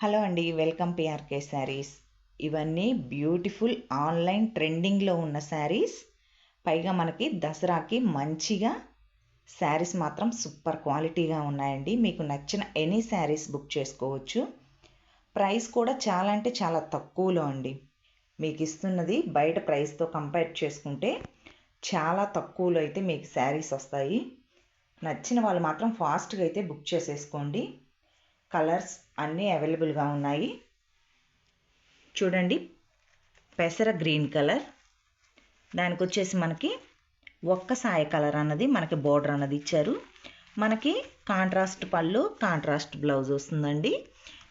Hello అండి welcome PRK saris. ఇవన్నీ beautiful online ట్రెండింగ్లో ఉన్న శారీస్. పైగా మనకి దసరాకి మంచిగా శారీస్ మాత్రం సూపర్ క్వాలిటీగా ఉన్నాయండి. మీకు నచ్చిన ఎనీ శారీస్ బుక్ చేసుకోవచ్చు. ప్రైస్ కూడా చాలా అంటే చాలా తక్కువలో అండి. మీకు ఇస్తున్నది బయట ప్రైస్తో కంపేర్ చేసుకుంటే చాలా తక్కువలో అయితే మీకు శారీస్ వస్తాయి. నచ్చిన వాళ్ళు మాత్రం ఫాస్ట్గా అయితే బుక్ చేసేసుకోండి. కలర్స్ అన్నీ అవైలబుల్గా ఉన్నాయి. చూడండి పెసర గ్రీన్ కలర్. దానికి వచ్చేసి మనకి ఒక్క సాయ కలర్ అన్నది మనకి బోర్డర్ అన్నది ఇచ్చారు. మనకి కాంట్రాస్ట్ పళ్ళు కాంట్రాస్ట్ బ్లౌజ్ వస్తుందండి.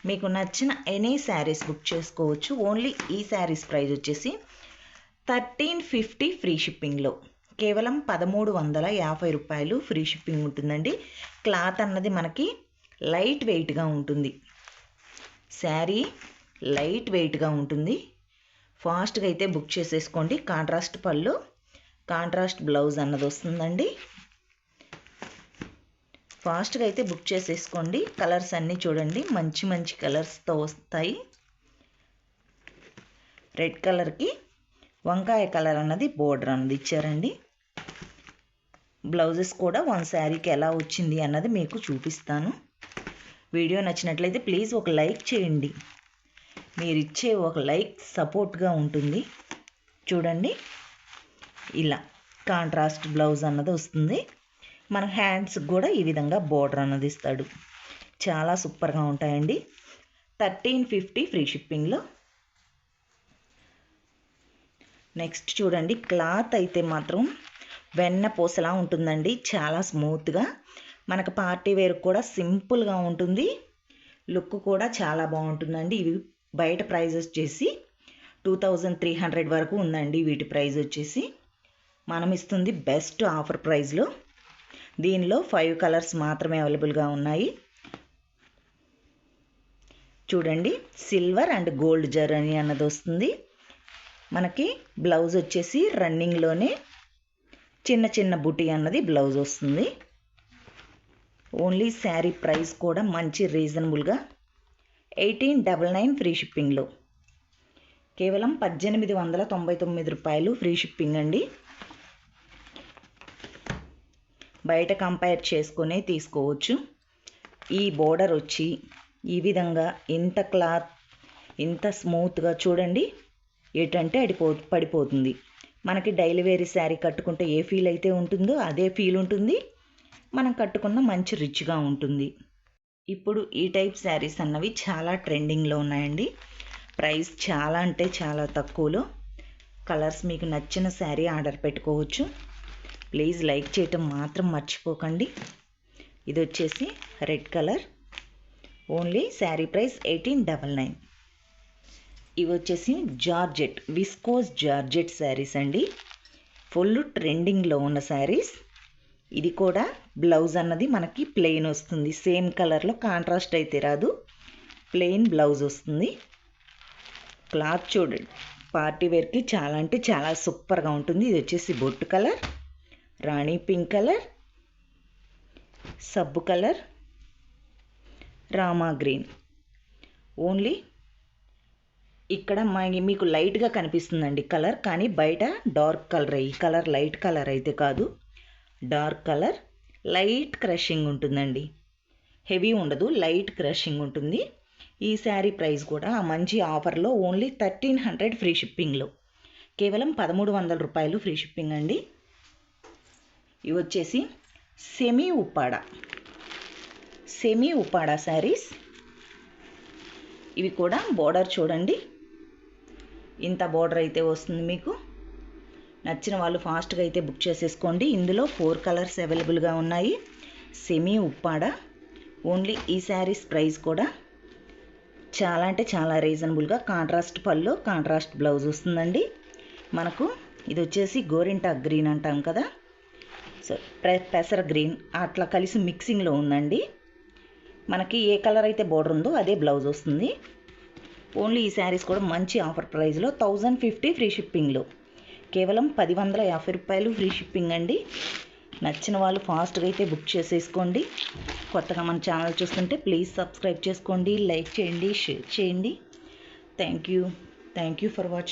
మీకు నచ్చిన ఎనీ శారీస్ బుక్ చేసుకోవచ్చు. ఓన్లీ ఈ శారీస్ ప్రైస్ వచ్చేసి థర్టీన్ ఫిఫ్టీ ఫ్రీ షిప్పింగ్లో. కేవలం పదమూడు వందల యాభై రూపాయలు ఫ్రీ షిప్పింగ్ ఉంటుందండి. క్లాత్ అన్నది మనకి లైట్ వెయిట్గా ఉంటుంది. శారీ లైట్ వెయిట్గా ఉంటుంది. ఫాస్ట్గా అయితే బుక్ చేసేసుకోండి. కాంట్రాస్ట్ పళ్ళు కాంట్రాస్ట్ బ్లౌజ్ అన్నది వస్తుందండి. ఫాస్ట్గా అయితే బుక్ చేసేసుకోండి. కలర్స్ అన్నీ చూడండి. మంచి మంచి కలర్స్తో వస్తాయి. రెడ్ కలర్కి వంకాయ కలర్ అన్నది బోర్డర్ అన్నది ఇచ్చారండి. బ్లౌజెస్ కూడా వన్ శారీకి ఎలా వచ్చింది అన్నది మీకు చూపిస్తాను. వీడియో నచ్చినట్లయితే ప్లీజ్ ఒక లైక్ చేయండి. మీరు ఇచ్చే ఒక లైక్ సపోర్ట్గా ఉంటుంది. చూడండి. ఇలా కాంట్రాస్ట్ బ్లౌజ్ అన్నది వస్తుంది. మన హ్యాండ్స్కి కూడా ఈ విధంగా బోర్డర్ అన్నది ఇస్తాడు. చాలా సూపర్గా ఉంటాయండి. థర్టీన్ ఫిఫ్టీ ఫ్రీ షిప్పింగ్లో. నెక్స్ట్ చూడండి. క్లాత్ అయితే మాత్రం వెన్న పూసలా ఉంటుందండి. చాలా స్మూత్గా. మనకు పార్టీ వేర్ కూడా సింపుల్గా ఉంటుంది. లుక్ కూడా చాలా బాగుంటుందండి. ఇవి బయట ప్రైజ్ వచ్చేసి టూ థౌజండ్ త్రీ హండ్రెడ్ వరకు ఉందండి వీటి ప్రైజ్ వచ్చేసి. మనం ఇస్తుంది బెస్ట్ ఆఫర్ ప్రైస్లో దీనిలో ఫైవ్ కలర్స్ మాత్రమే అవైలబుల్గా ఉన్నాయి. చూడండి సిల్వర్ అండ్ గోల్డ్ జర్నీ అన్నది వస్తుంది. మనకి బ్లౌజ్ వచ్చేసి రన్నింగ్లోనే చిన్న చిన్న బుటీ అన్నది బ్లౌజ్ వస్తుంది. ఓన్లీ శారీ ప్రైస్ కూడా మంచి రీజనబుల్గా ఎయిటీన్ డబల్ నైన్ ఫ్రీ షిప్పింగ్లో. కేవలం పద్దెనిమిది వందల తొంభై తొమ్మిది రూపాయలు ఫ్రీ షిప్పింగ్ అండి. బయట కంపేర్ చేసుకునే తీసుకోవచ్చు. ఈ బోర్డర్ వచ్చి ఈ విధంగా ఇంత క్లాత్ ఇంత స్మూత్గా చూడండి ఏటంటే అడిపో పడిపోతుంది. మనకి డైలీ వేరీ శారీ కట్టుకుంటే ఏ ఫీల్ అయితే ఉంటుందో అదే ఫీల్ ఉంటుంది. మనం కట్టుకున్న మంచి రిచ్గా ఉంటుంది. ఇప్పుడు ఈ టైప్ శారీస్ అన్నవి చాలా ట్రెండింగ్లో ఉన్నాయండి. ప్రైస్ చాలా అంటే చాలా తక్కువలో. కలర్స్ మీకు నచ్చిన శారీ ఆర్డర్ పెట్టుకోవచ్చు. ప్లీజ్ లైక్ చేయటం మాత్రం మర్చిపోకండి. ఇది వచ్చేసి red colour. Only sari price eighteen double nine. ఇవి వచ్చేసి జార్జెట్ విస్కోస్ జార్జెట్ శారీస్ అండి. ఫుల్ ట్రెండింగ్లో ఉన్న శారీస్. ఇది కూడా బ్లౌజ్ అన్నది మనకి ప్లెయిన్ వస్తుంది. సేమ్ కలర్లో కాంట్రాస్ట్ అయితే రాదు. ప్లెయిన్ బ్లౌజ్ వస్తుంది. క్లాత్ చూడండి. పార్టీ వేర్కి చాలా అంటే చాలా సూపర్గా ఉంటుంది. ఇది వచ్చేసి బొట్టు కలర్ రాణి పింక్ కలర్ సబ్బు కలర్ రామా గ్రీన్. ఓన్లీ ఇక్కడ మీకు లైట్గా కనిపిస్తుందండి కలర్ కానీ బయట డార్క్ కలర్ ఈ కలర్ లైట్ కలర్ అయితే కాదు. డార్క్ కలర్ లైట్ క్రషింగ్ ఉంటుందండి. హెవీ ఉండదు లైట్ క్రషింగ్ ఉంటుంది. ఈ శారీ ప్రైస్ కూడా మంచి ఆఫర్లో ఓన్లీ థర్టీన్ హండ్రెడ్ ఫ్రీ షిప్పింగ్లో. కేవలం పదమూడు వందల రూపాయలు ఫ్రీ షిప్పింగ్ అండి. ఇవి వచ్చేసి semi Uppada. Semi Uppada saris. ఇవి కూడా బోర్డర్ చూడండి. ఇంత బోర్డర్ అయితే వస్తుంది మీకు. నచ్చిన వాళ్ళు ఫాస్ట్గా అయితే బుక్ చేసేసుకోండి. ఇందులో ఫోర్ కలర్స్ అవైలబుల్గా ఉన్నాయి. సెమీ ఉప్పాడ ఓన్లీ ఈ శారీస్ ప్రైస్ కూడా. చాలా అంటే చాలా రీజనబుల్గా కాంట్రాస్ట్ పళ్ళు కాంట్రాస్ట్ బ్లౌజ్ వస్తుందండి. మనకు ఇది వచ్చేసి గోరింటా గ్రీన్ అంటాం కదా. సో పెసర గ్రీన్ అట్లా కలిసి మిక్సింగ్లో ఉందండి. మనకి ఏ కలర్ అయితే బోర్డర్ ఉందో అదే బ్లౌజ్ వస్తుంది. ఓన్లీ ఈ శారీస్ కూడా మంచి ఆఫర్ ప్రైస్లో థౌజండ్ ఫిఫ్టీ ఫ్రీ షిప్పింగ్లో. కేవలం పది వందల యాభై రూపాయలు ఫ్రీ షిప్పింగ్ అండి. నచ్చిన వాళ్ళు ఫాస్ట్గా అయితే బుక్ చేసేసుకోండి. కొత్తగా మన ఛానల్ చూస్తుంటే ప్లీజ్ సబ్స్క్రైబ్ చేసుకోండి లైక్ చేయండి షేర్ చేయండి. Thank you. Thank you for watching